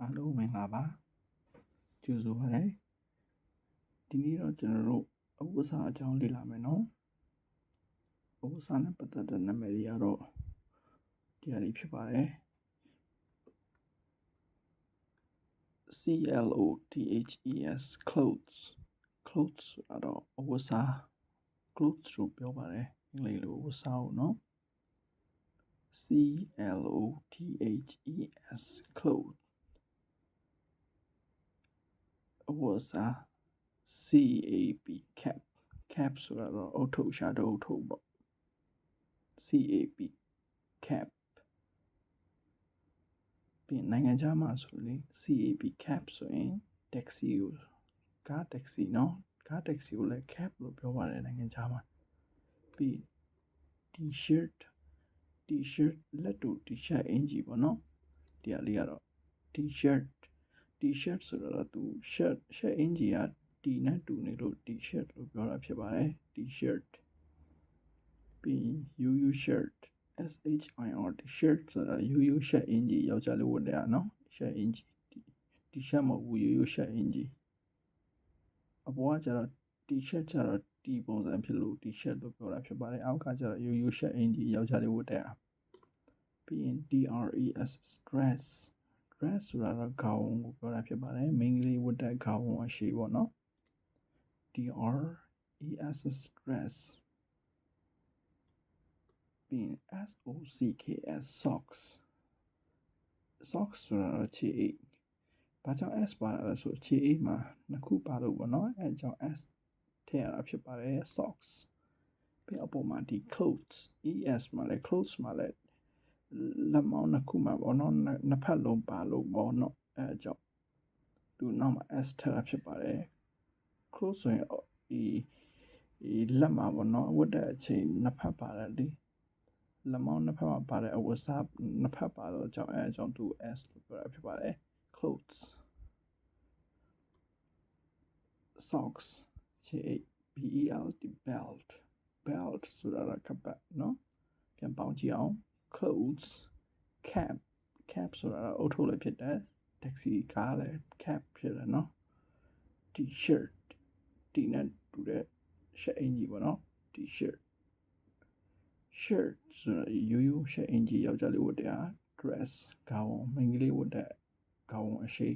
အားလုံးမင်္ဂလာပါကြိုဆိုပါရစေဒီနေ့တော့ကျွန်တော်တို့အဝတ်အစားအကြောင်းလေ့လာမယ်နော်အဝတ်အစားနဲ့ပတ်သက်တဲ့နာမည်တွေကတော့ဒီအရာဖြစ်ပါတယ် C L O T H E S clothes clothes ဆိုတော့အဝတ်အစား clothes လို့ပြောပါတယ်အင်္ဂလိပ်လိုအဝတ်အစားကိုနော် C L O T H E S clothes အဝတ်အစား C A P cap cap ဆိုတာတော့အုတ်ထုပ်ရှာတော့အုတ်ထုပ်ပေါ့ C A P cap ပြီးရင်နိုင်ငံခြားမှာဆိုရင် C A P cap ဆိုရင် taxi ကိုကား taxi เนาะကား taxi ကိုလည်း cap လို့ပြောပါတယ်နိုင်ငံခြားမှာပြီး t-shirt t-shirt လက်တူ t-shirt အင်ဂျီပေါ့နော်ဒီဟာလေးကတော့ t-shirt t-shirt ဆိုတော့သူ shirt shirt အင်ဂျီက t နဲ့တူနေလို့ t-shirt လို့ပြောတာဖြစ်ပါတယ် t-shirt ပြီး uu shirt s h i r t shirt ဆိုတာ uu shirt အင်ဂျီယောက်ျားလေးဝတ်တဲ့ဟာနော် shirt အင်ဂျီ t-shirt မဟုတ်ဘူး uu shirt အင်ဂျီအပေါ်ကကျတော့ t-shirt ကျတော့ t ပုံစံဖြစ်လို့ t-shirt လို့ပြောတာဖြစ်ပါတယ်အောက်ကကျတော့ uu shirt အင်ဂျီယောက်ျားလေးဝတ်တဲ့ဟာပြီးရင် dress dress dress ဆိုတာတော့ခေါင်းကိုပြောတာဖြစ်ပါတယ်မိန်းကလေးဝတ်တဲ့ခေါင်းအရှိပေါ့နော် dress dress ပြီးရင် socks socks socks ဆိုတာတော့ခြေအိတ်ဘာကြောင့် s ပါလဲဆိုခြေအိတ်မှာနှစ်ခုပါလို့ပေါ့နော်အဲကြောင့် s ထည့်ရတာဖြစ်ပါတယ် socks ပြီးအပေါ်မှာဒီ clothes es မှာလည်း clothes မှာလည်း လက်မောင်းနှစ်ခုမှာပေါ့နော်နှစ်ဖက်လုံးပါလို့ပေါ့နော်အဲကြောင့်သူနောက်မှာ s ထည့်တာဖြစ်ပါတယ် clothes ဆိုရင်ဒီဒီလက်မှာပေါ့နော်ဝတ်တဲ့အချိန်နှစ်ဖက်ပါတယ်လေလက်မောင်းနှစ်ဖက်မှာပါတဲ့အဝတ်စားနှစ်ဖက်ပါတော့ကြောင့်အဲအကြောင်းသူ S လို့ပြောတာဖြစ်ပါတယ် clothes socks ခြေ B E L T belt belt ဆိုတာကကပတ်နော်ပြန်ပေါင်းကြည့်အောင် clothes cap cap ဆိုတာအုတ်ထုပ်လည်းဖြစ်တယ် taxi ကားလည်း cap ဖြစ်တယ်နော် t-shirt t နဲ့တူတဲ့ shirt အင်ကြီးပေါ့နော် t-shirt shirt ဆိုတာရိုးရိုး shirt အင်ကြီးယောက်ျားလေးဝတ်တဲ့ဟာ dress ခေါင်းမိန်းကလေးဝတ်တဲ့ခေါင်းအရှိ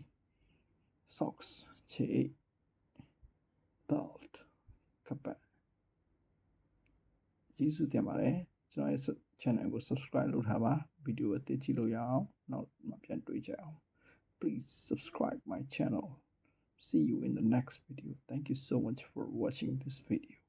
socks ခြေ belt ကပတ်ကျေးဇူးတင်ပါတယ် ကျွန်တော်ရဲ့ channel ကို subscribe လုပ်ထားပါဗီဒီယိုအသစ်ကြည့်လို့ရအောင်နောက်မှပြန်တွေ့ကြအောင် please subscribe my channel see you in the next video thank you so much for watching this video